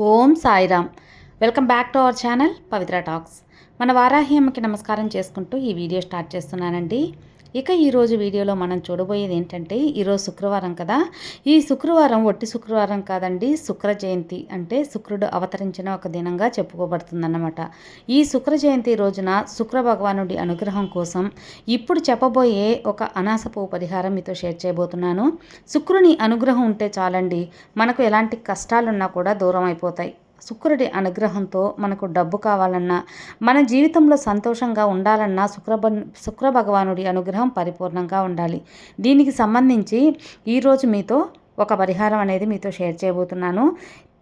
Om Sairam. Welcome back to our channel Pavitra talks. మన వారాహి అమ్మకి నమస్కారం చేసుకుంటూ ఈ వీడియో స్టార్ట్ చేస్తున్నానండి. ఇక ఈరోజు వీడియోలో మనం చూడబోయేది ఏంటంటే ఈరోజు శుక్రవారం కదా. ఈ శుక్రవారం ఒట్టి శుక్రవారం కాదండి శుక్ర జయంతి అంటే శుక్రుడు అవతరించిన ఒక దినంగా చెప్పుకోబడుతుందన్నమాట. ఈ శుక్ర జయంతి రోజున శుక్ర భగవానుడి అనుగ్రహం కోసం ఇప్పుడు చెప్పబోయే ఒక అనాసపు పరిహారం మీతో షేర్ చేయబోతున్నాను. శుక్రుని అనుగ్రహం ఉంటే చాలండి మనకు ఎలాంటి కష్టాలున్నా కూడా దూరం అయిపోతాయి శుక్రుడి అనుగ్రహంతో మనకు డబ్బు కావాలన్నా మన జీవితంలో సంతోషంగా ఉండాలన్నా శుక్రభ శుక్ర భగవానుడి అనుగ్రహం పరిపూర్ణంగా ఉండాలి. దీనికి సంబంధించి ఈరోజు మీతో ఒక పరిహారం అనేది మీతో షేర్ చేయబోతున్నాను.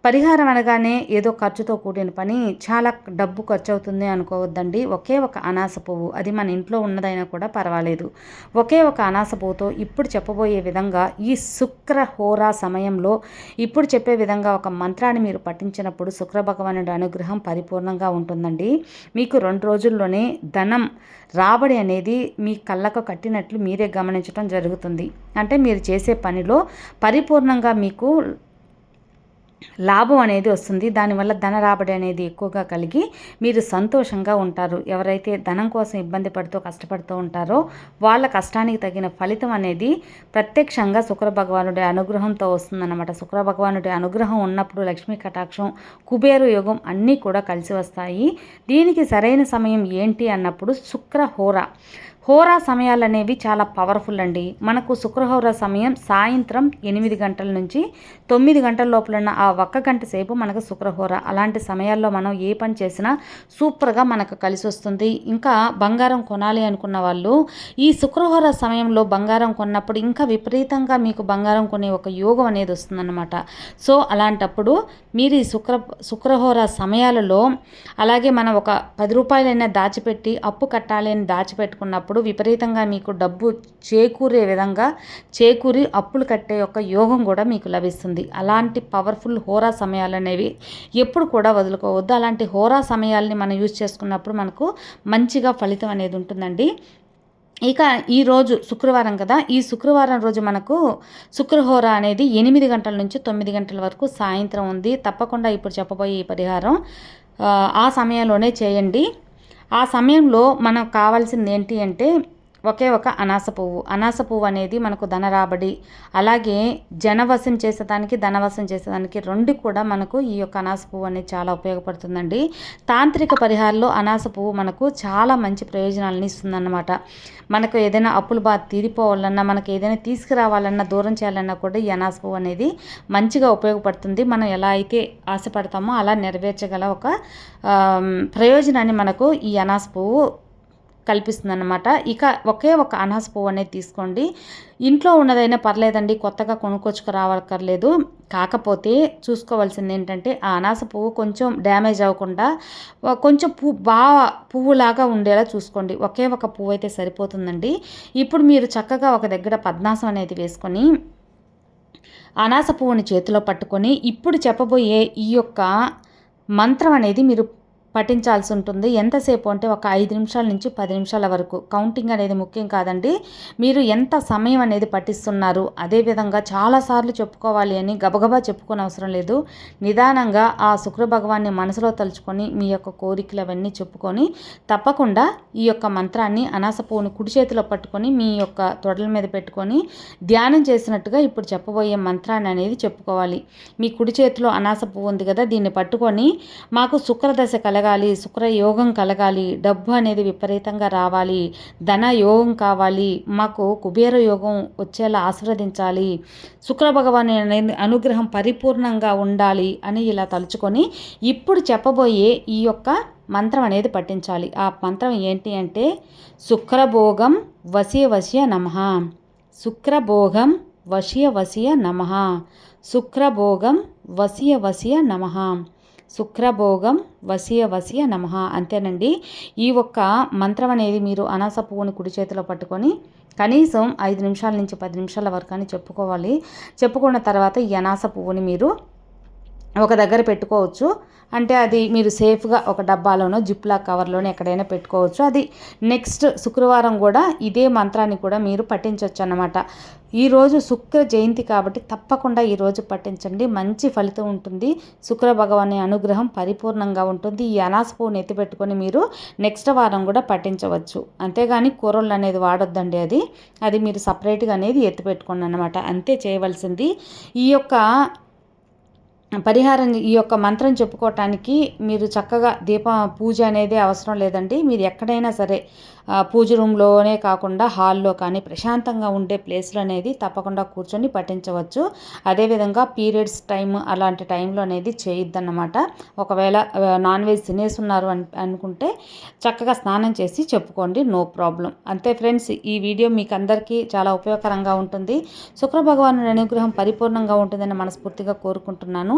పరిహారం అనగానే ఏదో ఖర్చుతో కూడిన పని చాలా డబ్బు ఖర్చు అవుతుంది అనుకోవద్దండి. ఒకే ఒక అనాస పువ్వు అది మన ఇంట్లో ఉన్నదైనా కూడా పర్వాలేదు. ఒకే ఒక అనాస పువ్వుతో ఇప్పుడు చెప్పబోయే విధంగా ఈ శుక్ర హోరా సమయంలో ఇప్పుడు చెప్పే విధంగా ఒక మంత్రాన్ని మీరు పఠించినప్పుడు శుక్ర భగవానుడి అనుగ్రహం పరిపూర్ణంగా ఉంటుందండి. మీకు రెండు రోజుల్లోనే ధనం రాబడి అనేది మీ కళ్ళకు కట్టినట్లు మీరే గమనించడం జరుగుతుంది. అంటే మీరు చేసే పనిలో పరిపూర్ణంగా మీకు లాభం అనేది వస్తుంది. దానివల్ల ధన రాబడి అనేది ఎక్కువగా కలిగి మీరు సంతోషంగా ఉంటారు. ఎవరైతే ధనం కోసం ఇబ్బంది పడుతూ కష్టపడుతూ ఉంటారో వాళ్ళ కష్టానికి తగిన ఫలితం అనేది ప్రత్యక్షంగా శుక్ర భగవానుడి అనుగ్రహంతో వస్తుందన్నమాట. శుక్ర భగవానుడి అనుగ్రహం ఉన్నప్పుడు లక్ష్మీ కటాక్షం కుబేరు యోగం అన్నీ కూడా కలిసి వస్తాయి. దీనికి సరైన సమయం ఏంటి అన్నప్పుడు శుక్ర హోర. హోరా సమయాలు అనేవి చాలా పవర్ఫుల్ అండి. మనకు శుక్రహోరా సమయం సాయంత్రం ఎనిమిది గంటల నుంచి తొమ్మిది గంటల లోపల ఉన్న ఆ ఒక్క గంట సేపు మనకు శుక్రహోర. అలాంటి సమయాల్లో మనం ఏ పని చేసినా సూపర్గా మనకు కలిసి వస్తుంది. ఇంకా బంగారం కొనాలి అనుకున్న వాళ్ళు ఈ శుక్రహోర సమయంలో బంగారం కొన్నప్పుడు ఇంకా విపరీతంగా మీకు బంగారం కొనే ఒక యోగం అనేది వస్తుందన్నమాట. సో అలాంటప్పుడు మీరు ఈ శుక్ర శుక్రహోర సమయాలలో అలాగే మనం ఒక పది రూపాయలైనా దాచిపెట్టి అప్పు కట్టాలి అని దాచిపెట్టుకున్నప్పుడు విపరీతంగా మీకు డబ్బు చేకూరే విధంగా చేకూరి అప్పులు కట్టే యొక్క యోగం కూడా మీకు లభిస్తుంది. అలాంటి పవర్ఫుల్ హోరా సమయాలు అనేవి ఎప్పుడు కూడా వదులుకోవద్దు. అలాంటి హోరా సమయాల్ని మనం యూజ్ చేసుకున్నప్పుడు మనకు మంచిగా ఫలితం అనేది ఉంటుందండి. ఇక ఈరోజు శుక్రవారం కదా ఈ శుక్రవారం రోజు మనకు శుక్రహోర అనేది ఎనిమిది గంటల నుంచి తొమ్మిది గంటల వరకు సాయంత్రం ఉంది. తప్పకుండా ఇప్పుడు చెప్పబోయే ఈ పరిహారం ఆ సమయంలోనే చేయండి. ఆ సమయంలో మనకు కావాల్సింది ఏంటి అంటే ఒకే ఒక అనాస పువ్వు. అనాస పువ్వు అనేది మనకు ధన రాబడి అలాగే జనవశం చేసేదానికి ధనవశం చేసేదానికి రెండు కూడా మనకు ఈ యొక్క అనాస పువ్వు అనేది చాలా ఉపయోగపడుతుందండి. తాంత్రిక పరిహారంలో అనాస పువ్వు మనకు చాలా మంచి ప్రయోజనాలను ఇస్తుందన్నమాట. మనకు ఏదైనా అప్పులు బాధ తీరిపోవాలన్నా మనకు ఏదైనా తీసుకురావాలన్నా దూరం చేయాలన్నా కూడా ఈ అనాస పువ్వు అనేది మంచిగా ఉపయోగపడుతుంది. మనం ఎలా అయితే ఆశపడతామో అలా నెరవేర్చగల ఒక ప్రయోజనాన్ని మనకు ఈ అనాస పువ్వు కల్పిస్తుంది అనమాట ఇక ఒకే ఒక అనాస పువ్వు అనేది తీసుకోండి. ఇంట్లో ఉన్నదైనా పర్లేదండి కొత్తగా కొనుక్కొచ్చుకు రావక్కర్లేదు కాకపోతే చూసుకోవాల్సింది ఏంటంటే ఆ అనాస పువ్వు కొంచెం డ్యామేజ్ అవ్వకుండా కొంచెం పువ్వు బాగా పువ్వులాగా ఉండేలా చూసుకోండి. ఒకే ఒక పువ్వు అయితే సరిపోతుందండి. ఇప్పుడు మీరు చక్కగా ఒక దగ్గర పద్నాసం అనేది వేసుకొని అనాస పువ్వుని చేతిలో పట్టుకొని ఇప్పుడు చెప్పబోయే ఈ యొక్క మంత్రం అనేది మీరు పఠించాల్సి ఉంటుంది ఎంతసేపు అంటే ఒక ఐదు నిమిషాల నుంచి పది నిమిషాల వరకు. కౌంటింగ్ అనేది ముఖ్యం కాదండి. మీరు ఎంత సమయం అనేది పఠిస్తున్నారు? అదేవిధంగా చాలాసార్లు చెప్పుకోవాలి అని గబగబా చెప్పుకోని అవసరం లేదు. నిదానంగా ఆ శుక్ర భగవాన్ని మనసులో తలుచుకొని మీ యొక్క కోరికలు అవన్నీ చెప్పుకొని తప్పకుండా ఈ యొక్క మంత్రాన్ని అనాస పువ్వును కుడి చేతిలో పట్టుకొని మీ యొక్క తొడల మీద పెట్టుకొని ధ్యానం చేసినట్టుగా ఇప్పుడు చెప్పబోయే మంత్రాన్ని అనేది చెప్పుకోవాలి. మీ కుడి చేతిలో అనాస పువ్వు ఉంది కదా దీన్ని పట్టుకొని మాకు శుక్రదశ కలగాలి శుక్రయోగం కలగాలి డబ్బు అనేది విపరీతంగా రావాలి ధన యోగం కావాలి మాకు కుబేర యోగం వచ్చేలా ఆశీర్వదించాలి శుక్ర భగవాన్ అనేది అనుగ్రహం పరిపూర్ణంగా ఉండాలి అని ఇలా తలుచుకొని ఇప్పుడు చెప్పబోయే ఈ యొక్క మంత్రం అనేది పట్టించాలి ఆ మంత్రం ఏంటి అంటే శుక్రభోగం వశ్య వశ్య నమ. శుక్రభోగం వశ్య వశ్య నమః. శుక్రభోగం వశ్య వశ్య నమ. శుక్రభోగం వసియ వసియ నమః అంతేనండి. ఈ ఒక్క మంత్రం అనేది మీరు అనాస పువ్వుని కుడి చేతిలో పట్టుకొని కనీసం ఐదు నిమిషాల నుంచి పది నిమిషాల వరకు అని చెప్పుకోవాలి. చెప్పుకున్న తర్వాత ఈ అనాస పువ్వుని మీరు ఒక దగ్గర పెట్టుకోవచ్చు. అంటే అది మీరు సేఫ్గా ఒక డబ్బాలోనో జిప్లా కవర్లోనో ఎక్కడైనా పెట్టుకోవచ్చు. అది నెక్స్ట్ శుక్రవారం కూడా ఇదే మంత్రాన్ని కూడా మీరు పఠించవచ్చు అన్నమాట ఈరోజు శుక్ర జయంతి కాబట్టి తప్పకుండా ఈరోజు పఠించండి. మంచి ఫలితం ఉంటుంది. శుక్ర భగవాని అనుగ్రహం పరిపూర్ణంగా ఉంటుంది. ఈ అనాస పువ్వును ఎత్తిపెట్టుకొని మీరు నెక్స్ట్ వారం కూడా పఠించవచ్చు. అంతేగాని కూరలు అనేది వాడొద్దండి అది. అది మీరు సపరేట్గా అనేది ఎత్తిపెట్టుకోండి అనమాట అంతే చేయవలసింది. ఈ యొక్క పరిహారం ఈ యొక్క మంత్రం చెప్పుకోవటానికి మీరు చక్కగా దీప పూజ అనేది అవసరం లేదండి. మీరు ఎక్కడైనా సరే పూజ రూమ్లోనే కాకుండా హాల్లో కానీ ప్రశాంతంగా ఉండే ప్లేస్లో అనేది తప్పకుండా కూర్చొని పఠించవచ్చు. అదేవిధంగా పీరియడ్స్ టైం అలాంటి టైంలో అనేది చేయొద్దన్నమాట. ఒకవేళ నాన్ వెజ్ తినేస్తున్నారు అని అనుకుంటే చక్కగా స్నానం చేసి చెప్పుకోండి నో ప్రాబ్లం. అంతే ఫ్రెండ్స్ ఈ వీడియో మీకు అందరికీ చాలా ఉపయోగకరంగా ఉంటుంది. శుక్ర భగవాను అనుగ్రహం పరిపూర్ణంగా ఉంటుందని మనస్ఫూర్తిగా కోరుకుంటున్నాను.